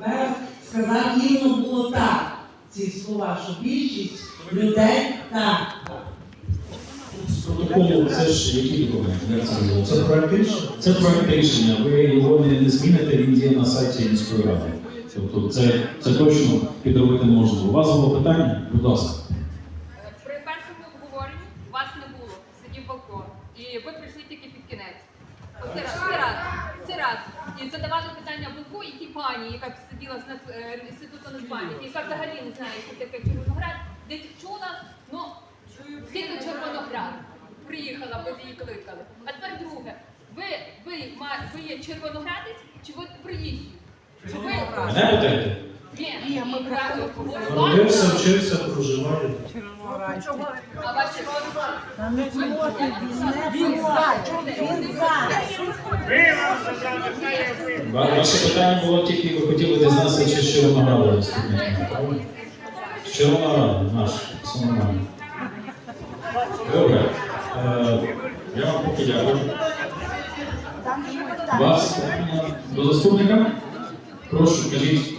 мер сказав, рівно було так. Ці слова, що більшість людей так. З протоколу це ж який документ? Це було? Це проект рішення? Це проект рішення. Ви його не, не зміните, він є на сайті міської ради. Тобто це, це точно підробити можна. У вас було питання? Будь ласка. При першому обговоренні вас не було, сидів балкон. І ви прийшли тільки під кінець. Оце раз, це раз, це раз. І задавали питання Буку і тій пані, яка сиділа з над- е, інституту нацпам'яті, яка взагалі не знає, що таке Червоноград, десь чула, ну, скільки Червоноград. Приїхала, бо її кликали. А тепер друге. Ви, ви, ма- ви є червоноградець чи ви приїжджі? Чи ви? Мене питаєте? Ні, ми Народився, вчився, проживає. А ваші родичі? Ва- Ваше питання було тільки ви хотіли дізнатися, чи з Червонограда наступне. правильно? З Червонограда, наш, все. Добре. Е, я вам поки дякую. Вас питання до заступника? Прошу, кажіть.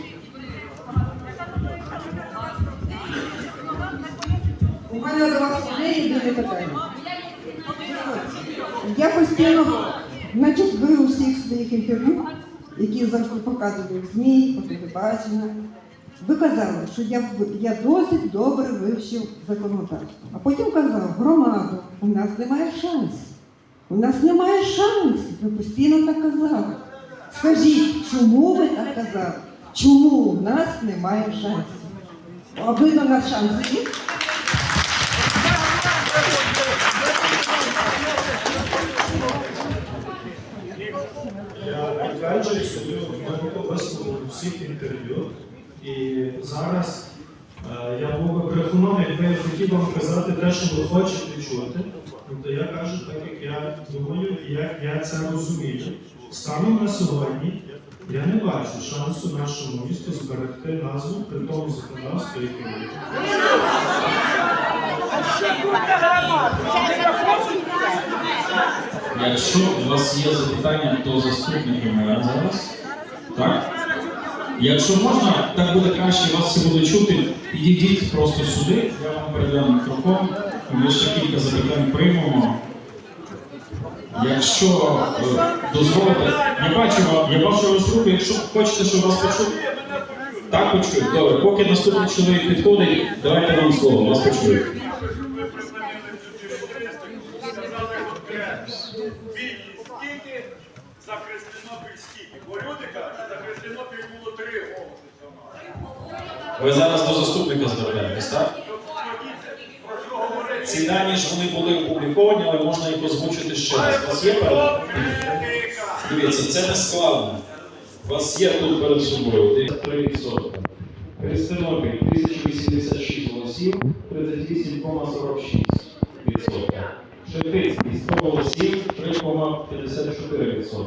У мене до вас є єдине питання. Я постійно, значить, ви у всіх своїх інтерв'ю, які завжди показували в ЗМІ, по телебаченню, ви казали, що я, я досить добре вивчив законодавство. А потім казав, громаду, у нас немає шансів. У нас немає шансів. Ви постійно так казали. Скажіть, чому ви так казали? Чому у нас немає шансів? А ви на нас шанси є? Я підтверджую собі глибоко висловив всіх інтерв'ю. І зараз е, я був би брехуном, якби я хотів вам казати те, що ви хочете чути. Тобто я кажу так, як я думаю, і як я це розумію. Станом на сьогодні я не бачу шансу нашому місту зберегти назву при тому законодавстві, яке є. Якщо у вас є запитання до заступника мера зараз, так? Якщо можна, так буде краще, вас всі будуть чути. Підійдіть просто сюди, я вам передам мікрофон, ми ще кілька запитань приймемо. Якщо е, дозволите, я бачу, я бачу вашу руку, якщо хочете, щоб вас почули. Так почують. Добре, поки наступний чоловік підходить, давайте вам слово, вас почують. Більшість скільки, за Христинопіль скільки. Бо люди кажуть, за Христинопіль було три голоси. Ви зараз до заступника звертаєтесь, так? Ці дані ж вони були опубліковані, але можна їх озвучити ще раз. У вас є перед? Дивіться, це не складно. У вас є тут перед собою 3%. Христинопіль 1086 голосів, 38,46%. Шептицький 100 голосів, 3,54%.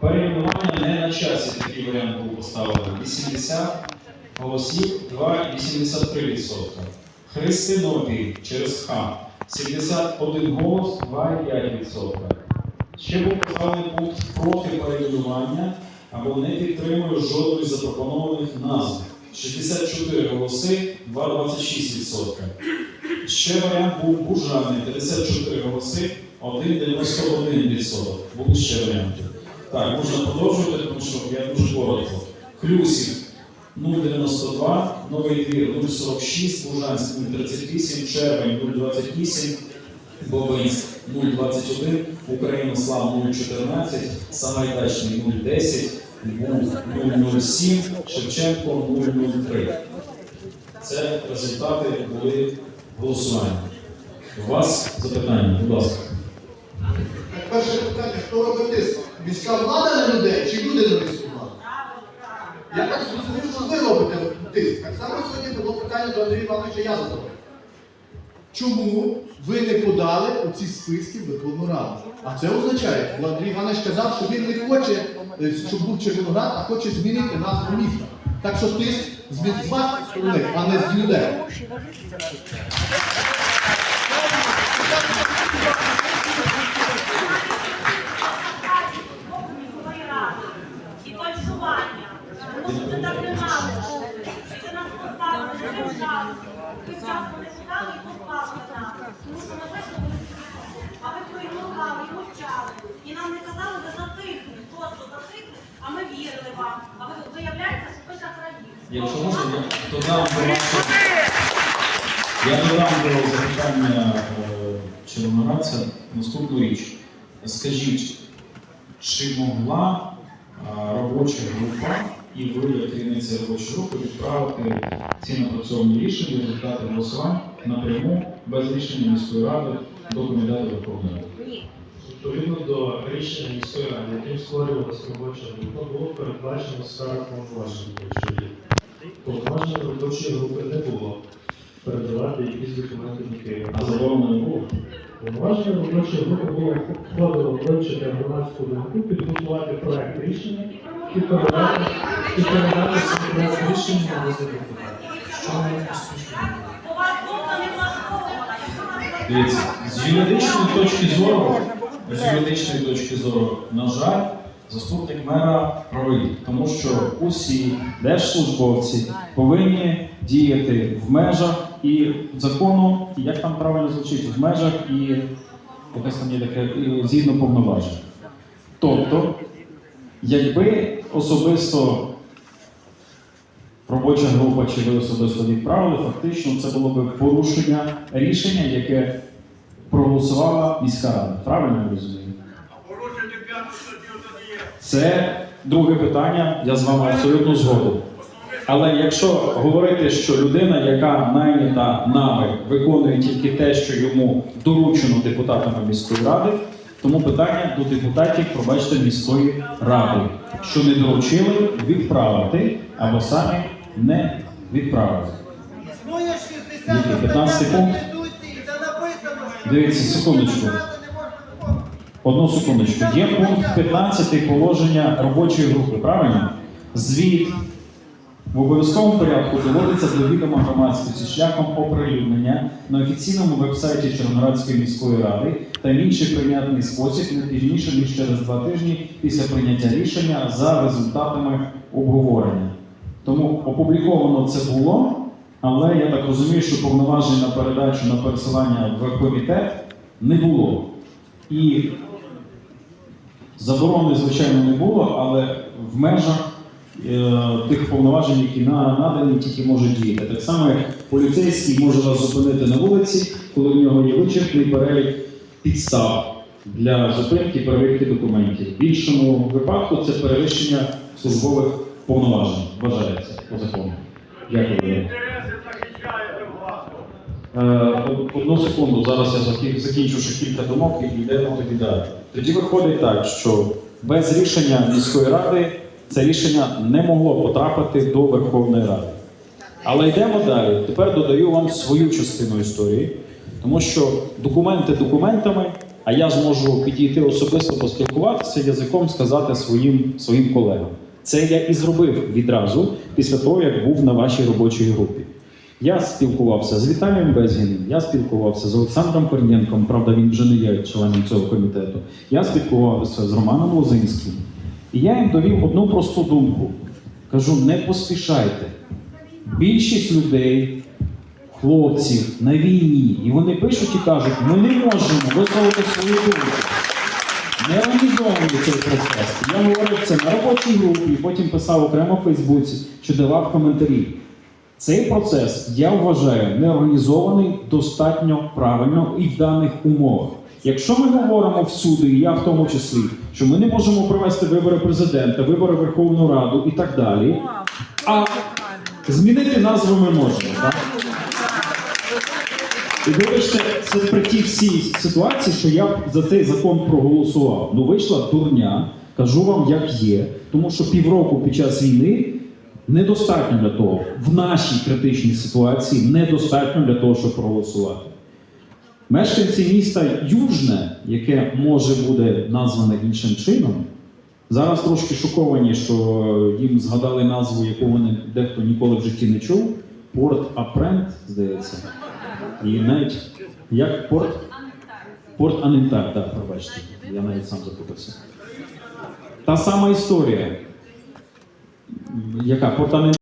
Перейменування не на часі такий варіант був поставлений. 80 голосів 2,83%. Христинопіль через Х 71 голос 2,5%. Ще був поставлений пункт проти перейменування або не підтримує жодної запропонованих назв. 64 голоси 2,26%. Ще варіант був Бужаний 54 голоси 1,91%. Були ще варіанти. Так, можна продовжувати, тому що я дуже коротко. Клюсів 0,92, Новий двір 0,46, Бужанськ 0,38, Червень 0,28, Бобинськ 0,21, Українослав 0,14, Самайдачний 0,10, Буг 0,07, Шевченко 0,03. Це результати були голосування. У вас запитання, будь ласка. Перше питання, хто робить тиск? Міська влада на людей чи люди на владу? Я так зрозумів, що ви робите тиск. Так само сьогодні було питання до Андрія Івановича я задавав. Чому ви не подали оці списки в Верховну Раду? А це означає, бо Андрій Іванович казав, що він не хоче, е, щоб був Червоноград, а хоче змінити назву міста. Так що тиск з сторони, а не з людей. і фальшування. Це нас поставили не. Ви вчасно не подали і позбавили нас. Тому що ми висловили а ви проігнорували і мовчали. І нам не казали, ви затихли, просто затихли, а ми вірили вам. А ви виявляється, що ви. Якщо можна, я додам до вашого. Я додам до запитання е, Червоноградця наступну річ. Скажіть, чи могла е, робоча група і ви, керівниця робочої групи, відправити ці напрацьовані рішення, результати голосувань напряму без рішення міської ради до комітету Верховної Ради? Відповідно до рішення міської ради, яким створювалася робоча група, було передбачено сфера повноважень робочої групи. Повноваження робочої групи не було передавати якісь документи до Києва. А заборони не було? Повноваження робочої групи було входило вивчити громадську думку, підготувати проект рішення і передати, проект рішення на депутатів. Що ми поспішно. У вас думка не влаштована. Якщо нас Дивіться, з юридичної точки зору, з юридичної точки зору, на жаль, заступник мера правий, тому що усі держслужбовці повинні діяти в межах і закону, як там правильно звучить, в межах і якесь там є таке згідно повноважень. Тобто, якби особисто робоча група чи ви особисто відправили, фактично це було б порушення рішення, яке проголосувала міська рада. Правильно розумію? Порушити п'яту статтю тоді є. Це друге питання, я з вами абсолютно згоден. Але якщо говорити, що людина, яка найнята нами, виконує тільки те, що йому доручено депутатами міської ради, тому питання до депутатів, пробачте, міської ради, що не доручили відправити або самі не відправили. Існує 60 15 стаття пункт? Конституції, де написано, що Дивіться, секундочку. Одну секундочку. Є пункт 15 положення робочої групи, правильно? Звіт в обов'язковому порядку доводиться до відома громадськості шляхом оприлюднення на офіційному вебсайті Чорноградської міської ради та в інший прийнятний спосіб не пізніше ніж через два тижні після прийняття рішення за результатами обговорення. Тому опубліковано це було, але я так розумію, що повноважень на передачу на пересилання в комітет не було. І заборони, звичайно, не було, але в межах е, тих повноважень, які на, надані, тільки може діяти. Так само, як поліцейський може вас зупинити на вулиці, коли в нього є вичерпний перелік підстав для зупинки перевірки документів. В іншому випадку це перевищення службових повноважень. Вважається по закону. Дякую. Одну секунду, зараз я закінчу ще кілька думок і йдемо тоді далі. Тоді виходить так, що без рішення міської ради це рішення не могло потрапити до Верховної Ради. Але йдемо далі. Тепер додаю вам свою частину історії, тому що документи документами, а я зможу підійти особисто поспілкуватися язиком, сказати своїм, своїм колегам. Це я і зробив відразу після того, як був на вашій робочій групі. Я спілкувався з Віталієм Безгіним, я спілкувався з Олександром Корнієнком, правда, він вже не є членом цього комітету. Я спілкувався з Романом Лозинським. І я їм довів одну просту думку. Кажу, не поспішайте. Більшість людей, хлопців на війні, і вони пишуть і кажуть, ми не можемо висловити свою думку. Не організований цей процес. Я говорив це на робочій групі, потім писав окремо в Фейсбуці, чи давав коментарі. Цей процес я вважаю не організований достатньо правильно і в даних умовах. Якщо ми говоримо всюди, і я в тому числі, що ми не можемо провести вибори президента, вибори Верховну Раду і так далі, а змінити назву ми можемо. Так? І вибачте, це при тій всій ситуації, що я за цей закон проголосував. Ну вийшла дурня, кажу вам, як є, тому що півроку під час війни недостатньо для того, в нашій критичній ситуації недостатньо для того, щоб проголосувати. Мешканці міста Южне, яке може буде назване іншим чином, зараз трошки шоковані, що їм згадали назву, яку вони дехто ніколи в житті не чув. Порт Апрент, здається. І навіть як порт Порт Анентар, так, пробачте. Я навіть сам запутався. Та сама історія. Яка?